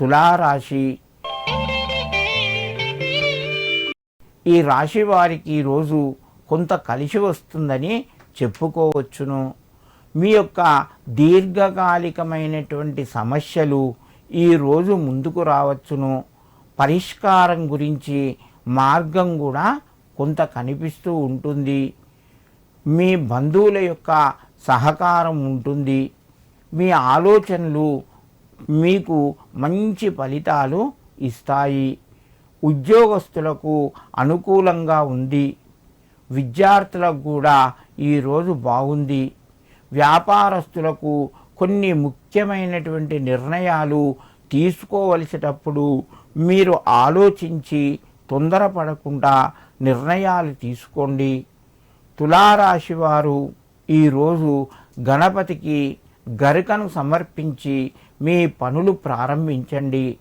తులారాశి. ఈ రాశి వారికి ఈరోజు కొంత కలిసి వస్తుందని చెప్పుకోవచ్చును. మీ యొక్క దీర్ఘకాలికమైనటువంటి సమస్యలు ఈరోజు ముందుకు రావచ్చును. పరిష్కారం గురించి మార్గం కూడా కొంత కనిపిస్తూ ఉంటుంది. మీ బంధువుల యొక్క సహకారం ఉంటుంది. మీ ఆలోచనలు మీకు మంచి ఫలితాలు ఇస్తాయి. ఉద్యోగస్తులకు అనుకూలంగా ఉంది. విద్యార్థులకు కూడా ఈరోజు బాగుంది. వ్యాపారస్తులకు కొన్ని ముఖ్యమైనటువంటి నిర్ణయాలు తీసుకోవలసేటప్పుడు మీరు ఆలోచించి తొందరపడకుండా నిర్ణయాలు తీసుకోండి. తులారాశి వారు ఈరోజు గణపతికి గరికను సమర్పించి మీ పనులు ప్రారంభించండి.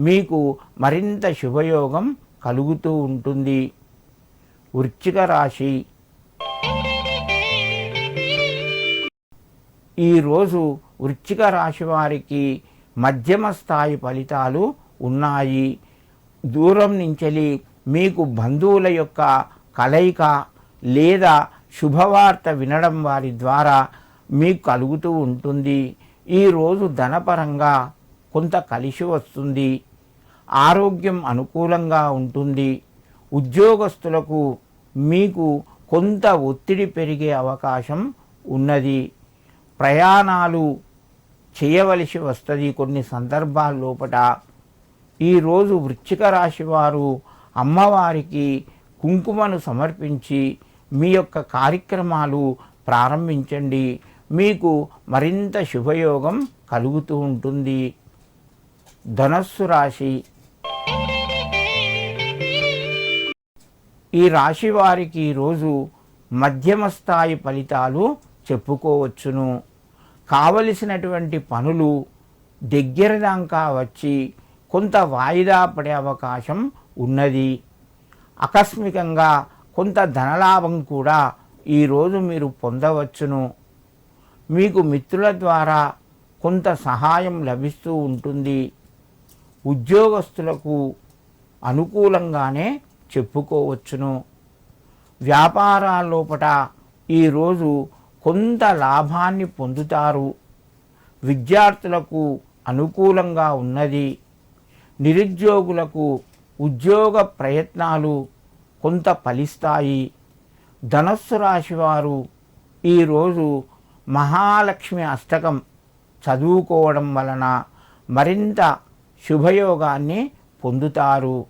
మీకు మరింత శుభయోగం కలుగుతూ ఉంటుంది. వృచ్చిక రాశి. ఈరోజు వృచ్చిక రాశి వారికి మధ్యమ స్థాయి ఫలితాలు ఉన్నాయి. దూరం నుంచెలి మీకు బంధువుల యొక్క కలయిక లేదా శుభవార్త వినడం వారి ద్వారా మీకు కలుగుతూ ఉంటుంది. ఈరోజు ధనపరంగా కొంత కలిసి వస్తుంది. ఆరోగ్యం అనుకూలంగా ఉంటుంది. ఉద్యోగస్తులకు మీకు కొంత ఒత్తిడి పెరిగే అవకాశం ఉన్నది. ప్రయాణాలు చేయవలసి వస్తుంది కొన్ని సందర్భాల లోపల ఈరోజు వృశ్చిక రాశి వారు అమ్మవారికి కుంకుమను సమర్పించి మీ యొక్క కార్యక్రమాలు ప్రారంభించండి. మీకు మరింత శుభయోగం కలుగుతూ ఉంటుంది. ధనస్సు రాశి. ఈ రాశి వారికి ఈరోజు మధ్యమ స్థాయి ఫలితాలు చెప్పుకోవచ్చును. కావలసినటువంటి పనులు దగ్గర దాకా వచ్చి కొంత వాయిదా పడే అవకాశం ఉన్నది. ఆకస్మికంగా కొంత ధనలాభం కూడా ఈరోజు మీరు పొందవచ్చును. మీకు మిత్రుల ద్వారా కొంత సహాయం లభిస్తూ ఉంటుంది. ఉద్యోగస్తులకు అనుకూలంగానే చెప్పుకోవచ్చును. వ్యాపారాల లోపట ఈరోజు కొంత లాభాన్ని పొందుతారు. విద్యార్థులకు అనుకూలంగా ఉన్నది. నిరుద్యోగులకు ఉద్యోగ ప్రయత్నాలు కొంత ఫలిస్తాయి. ధనస్సు రాశి వారు ఈరోజు మహాలక్ష్మి అష్టకం చదువుకోవడం వలన మరింత శుభయోగాన్ని పొందుతారు.